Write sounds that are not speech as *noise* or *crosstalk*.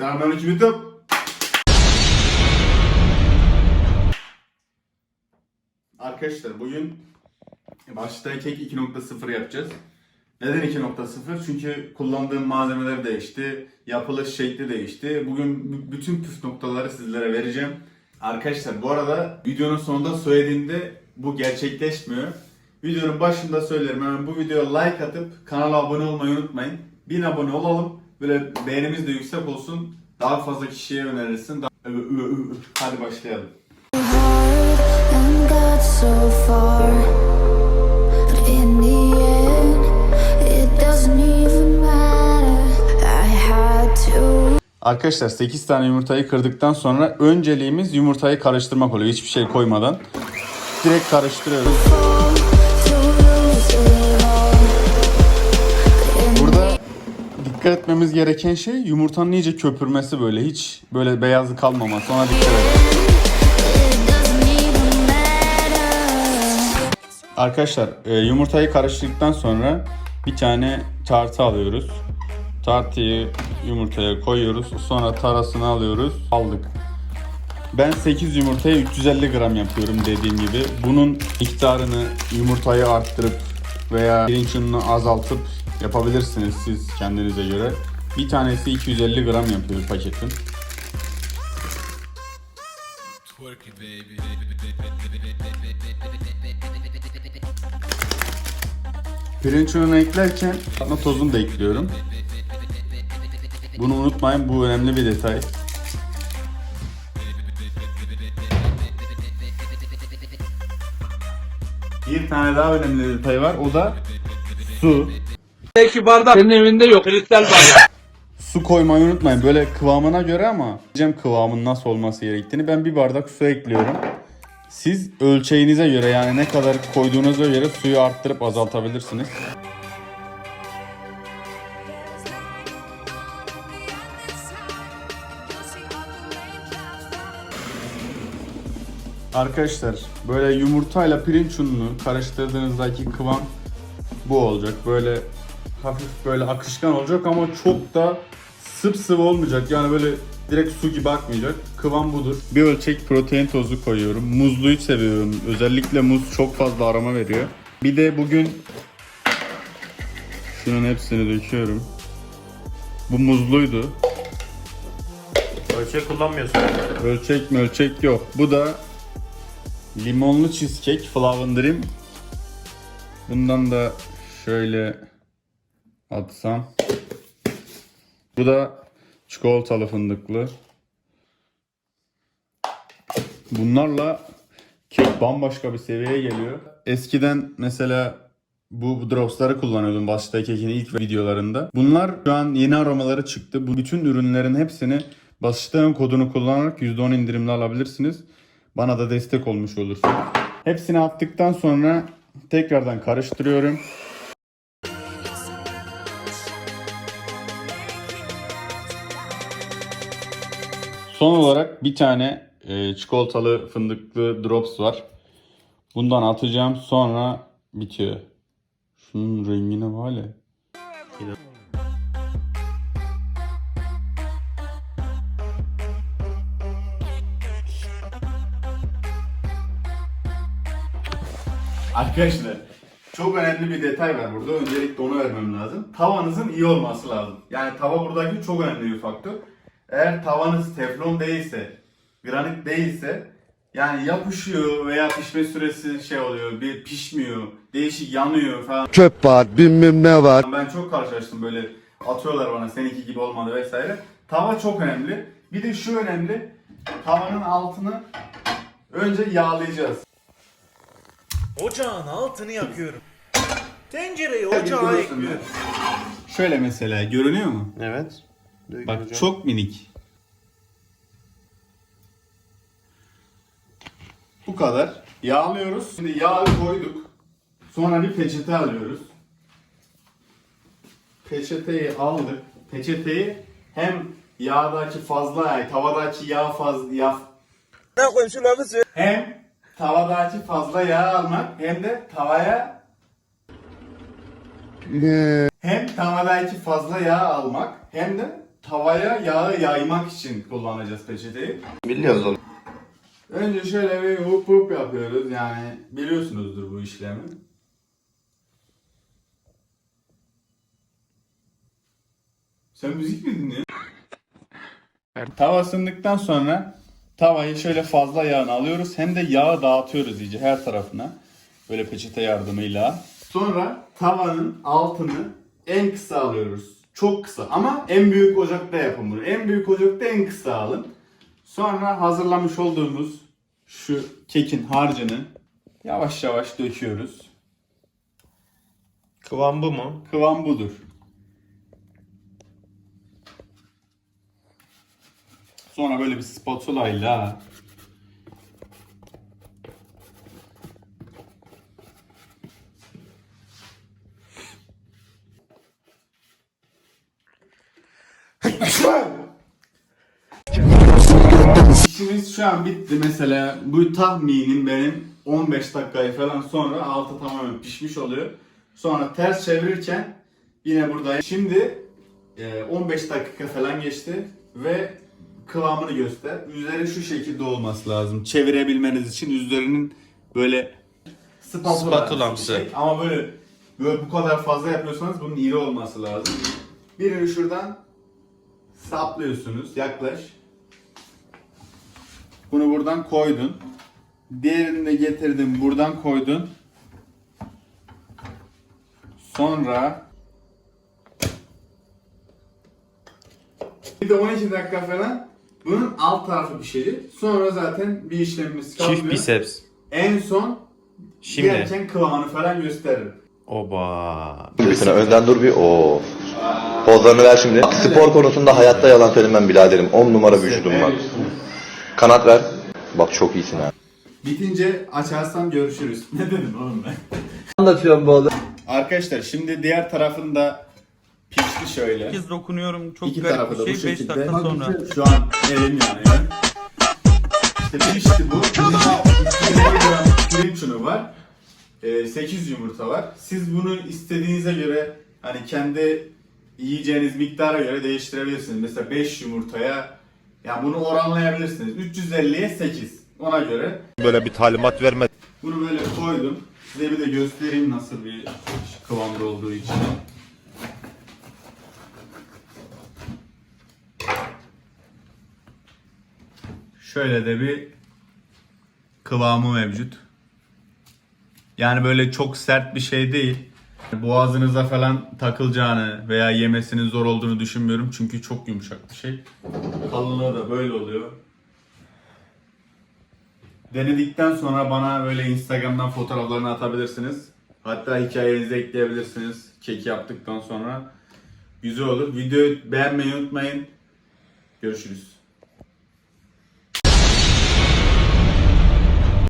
Selamünaleyküm YouTube. Arkadaşlar bugün başta kek 2.0 yapacağız. Neden 2.0? Çünkü kullandığım malzemeler değişti, yapılış şekli değişti. Bugün bütün püf noktaları sizlere vereceğim. Arkadaşlar bu arada videonun sonunda söylediğimde bu gerçekleşmiyor. Videonun başında söylerim hemen bu videoya like atıp kanala abone olmayı unutmayın. 1000 abone olalım. Böyle beğenimiz de yüksek olsun. Daha fazla kişiye önerirsin. Daha- Hadi başlayalım. hard and got so far. But in the end, it doesn't even matter. I had to. Arkadaşlar 8 tane yumurtayı kırdıktan sonra önceliğimiz yumurtayı karıştırmak oluyor. Hiçbir şey koymadan. Direkt karıştırıyoruz. Dikkat etmemiz gereken şey yumurtanın iyice köpürmesi böyle. Hiç böyle beyazı kalmaması. Ona dikkat matter. Arkadaşlar e, yumurtayı karıştırdıktan sonra bir tane tartı alıyoruz. Tartıyı yumurtaya koyuyoruz. Sonra tarasını alıyoruz. Aldık. Ben 8 yumurtaya 350 gram yapıyorum dediğim gibi. Bunun miktarını yumurtayı arttırıp veya pirinç ununu azaltıp yapabilirsiniz siz kendinize göre. Bir tanesi 250 gram yapıyor paketin. Pirinç ununu eklerken tatma tozunu da ekliyorum. Bunu unutmayın bu önemli bir detay. Bir tane daha önemli bir detay var o da su. Peki bardak senin evinde yok. Kristal bardak. Su koymayı unutmayın böyle kıvamına göre ama diyeceğim kıvamın nasıl olması gerektiğini. Ben bir bardak su ekliyorum. Siz ölçeğinize göre yani ne kadar koyduğunuza göre suyu arttırıp azaltabilirsiniz. Arkadaşlar böyle yumurtayla pirinç ununu karıştırdığınızdaki kıvam bu olacak. Böyle hafif böyle akışkan olacak ama çok da sıvı olmayacak. Yani böyle direkt su gibi akmayacak. Kıvam budur. Bir ölçek protein tozu koyuyorum. Muzluyu seviyorum. Özellikle muz çok fazla aroma veriyor. Bir de bugün şunun hepsini döküyorum. Bu muzluydu. Ölçek kullanmıyorsun. Ölçek mi ölçek yok. Bu da limonlu cheesecake Flavor Bundan da şöyle atsam. Bu da çikolatalı fındıklı. Bunlarla kek bambaşka bir seviyeye geliyor. Eskiden mesela bu, dropsları kullanıyordum başta kekin ilk videolarında. Bunlar şu an yeni aromaları çıktı. Bu bütün ürünlerin hepsini başlığın kodunu kullanarak %10 indirimli alabilirsiniz. Bana da destek olmuş olursunuz. Hepsini attıktan sonra tekrardan karıştırıyorum. Son olarak bir tane e, çikolatalı fındıklı drops var. Bundan atacağım sonra bitiyor. Şunun rengine var ya. Arkadaşlar çok önemli bir detay var burada. Öncelikle onu vermem lazım. Tavanızın iyi olması lazım. Yani tava buradaki çok önemli bir faktör. Eğer tavanız teflon değilse, granit değilse yani yapışıyor veya pişme süresi şey oluyor, bir pişmiyor, değişik yanıyor falan. çöp var, bilmem ne var. Ben çok karşılaştım böyle atıyorlar bana seninki gibi olmadı vesaire. Tava çok önemli. Bir de şu önemli. Tavanın altını önce yağlayacağız. Ocağın altını yakıyorum. Tencereyi ocağa ekliyorum. Şöyle mesela görünüyor mu? Evet. Bak çok minik. Bu kadar. Yağlıyoruz. Şimdi yağı koyduk. Sonra bir peçete alıyoruz. Peçeteyi aldık. Peçeteyi hem yağdaki fazla yağ, tavadaki yağ fazla yağ Ne koyayım şu lafı söyle. hem tavadaki fazla yağ almak hem de tavaya hem tavadaki fazla yağ almak hem de tavaya yağı yaymak için kullanacağız peçeteyi. Biliyoruz onu. Önce şöyle bir hop hop yapıyoruz yani biliyorsunuzdur bu işlemi. Sen müzik mi dinliyorsun? Tava ısındıktan sonra tavayı şöyle fazla yağını alıyoruz hem de yağı dağıtıyoruz iyice her tarafına. Böyle peçete yardımıyla. Sonra tavanın altını en kısa alıyoruz. Çok kısa ama en büyük ocakta yapın bunu. En büyük ocakta en kısa alın. Sonra hazırlamış olduğumuz şu kekin harcını yavaş yavaş döküyoruz. Kıvam bu mu? Kıvam budur. Sonra böyle bir spatula ile İşimiz şu an bitti mesela bu tahminim benim 15 dakikayı falan sonra altı tamamen pişmiş oluyor. Sonra ters çevirirken yine buradayım. Şimdi e, 15 dakika falan geçti ve kıvamını göster. Üzeri şu şekilde olması lazım. Çevirebilmeniz için üzerinin böyle spatula Spatulamsı. şey. Ama böyle böyle bu kadar fazla yapıyorsanız bunun iri olması lazım. Birini şuradan saplıyorsunuz. Yaklaş. Bunu buradan koydun. Diğerini de getirdin buradan koydun. Sonra bir de 12 dakika falan bunun alt tarafı pişecek. Sonra zaten bir işlemimiz kalmıyor. Çift biceps. En son Şimdi. yerken kıvamını falan gösteririm. Oba. Birisine önden dur bir. Oo. Pozlarını ver şimdi. Spor konusunda hayatta yalan söylemem biraderim. 10 numara vücudum var. Kanat ver. Bak çok iyisin ha. Bitince açarsam görüşürüz. *laughs* Ne dedim oğlum ben? Anlatıyorum bu oğlum. Arkadaşlar şimdi diğer tarafında pişti şöyle. Kez dokunuyorum çok İki garip tarafı da bir bu şey 5 şekilde. dakika sonra. Şu an elim yanıyor. İşte pişti bu. Pirinç çunu var. Ee, 8 yumurta var. Siz bunu istediğinize göre hani kendi yiyeceğiniz miktara göre değiştirebilirsiniz. Mesela 5 yumurtaya yani bunu oranlayabilirsiniz. 350'ye 8. Ona göre Böyle bir talimat verme. bunu böyle koydum. Size bir de göstereyim nasıl bir kıvamda olduğu için. Şöyle de bir kıvamı mevcut. Yani böyle çok sert bir şey değil. Boğazınıza falan takılacağını veya yemesinin zor olduğunu düşünmüyorum. Çünkü çok yumuşak bir şey. Kalınlığı da böyle oluyor. Denedikten sonra bana böyle Instagram'dan fotoğraflarını atabilirsiniz. Hatta hikayenize ekleyebilirsiniz. Keki yaptıktan sonra. Güzel olur. Videoyu beğenmeyi unutmayın. Görüşürüz.